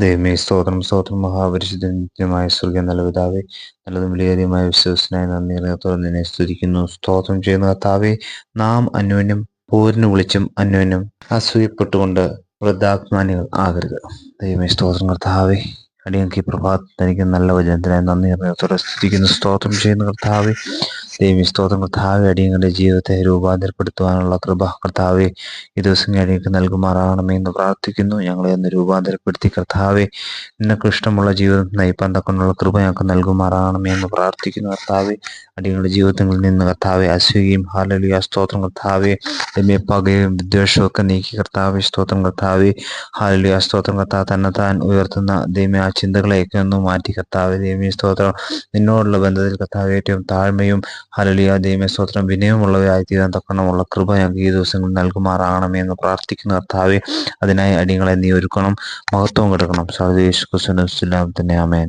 ദൈവമേ സ്തോത്രം സ്തോത്രം. മഹാപരിശുദ്ധമായ സ്വർഗീയ നല്ല പിതാവേ നല്ലതും വിലയേറിയമായ വിശ്വസനായ നന്ദി അറിയാത്തോടെ നിന്നെ സ്തുതിക്കുന്നു. സ്തോത്രം ചെയ്യുന്ന കർത്താവെ നാം അന്യോന്യം പോരിന് വിളിച്ചും അന്യോന്യം അസൂയപ്പെട്ടുകൊണ്ട് വൃദ്ധാഭിമാനികൾ ആകരുത്. ദൈവമേ സ്തോത്രം കർത്താവേ അടിയങ്ങൾക്ക് ഈ പ്രഭാതത്തിൽ തനിക്ക് നല്ല വചനത്തിനായി നന്ദി അറിയാത്തോടെ സ്തുതിക്കുന്നു. സ്തോത്രം ചെയ്യുന്ന കർത്താവേ ദൈവമേ സ്തോത്രം. കർത്താവ് അടിയങ്ങളുടെ ജീവിതത്തെ രൂപാന്തരപ്പെടുത്തുവാനുള്ള കൃപ. കർത്താവെ ഈ ദിവസം അടിയങ്ങൾക്ക് നൽകുമാറാകണമേ എന്ന് പ്രാർത്ഥിക്കുന്നു. ഞങ്ങളെ ഒന്ന് രൂപാന്തരപ്പെടുത്തി. കർത്താവെ നിനക്ക് ഇഷ്ടമുള്ള ജീവിതം നയിപ്പാൻ തക്കൊണ്ടുള്ള കൃപ ഞങ്ങൾക്ക് നൽകുമാറാകണമേ എന്ന് പ്രാർത്ഥിക്കുന്നു. കർത്താവെ അടിയങ്ങളുടെ ജീവിതത്തിൽ നിന്ന് കർത്താവെ അസുഖിയും ഹാലലിയ സ്തോത്രം. കർത്താവെ ദൈവമേ പകയും വിദ്വേഷവും ഒക്കെ നീക്കി. കർത്താവെ സ്തോത്രം. കർത്താവെ ഹാലലിയ സ്തോത്രം. കർത്താവ് തന്നെ താൻ ഉയർത്തുന്ന ദൈവം ആ ചിന്തകളെയൊക്കെ ഒന്ന് മാറ്റി. കർത്താവെ ദൈവം സ്തോത്രം. നിന്നോടുള്ള ബന്ധത്തിൽ കർത്താവ് ഏറ്റവും താഴ്മയും ഹലലിയ ദൈവമേ സ്തോത്രം. വിനയമുള്ളവരായി തീരാൻ തക്കണമുള്ള കൃപ ഞങ്ങൾക്ക് ഈ ദിവസങ്ങളിൽ നൽകുമാറാകണമേ എന്ന് പ്രാർത്ഥിക്കുന്ന കർത്താവെ അതിനായി അടിയങ്ങളെ നീ ഒരുക്കണം മഹത്വം കിടക്കണം. സർവേഷ് കുസുനം തന്നെ ആമേൻ.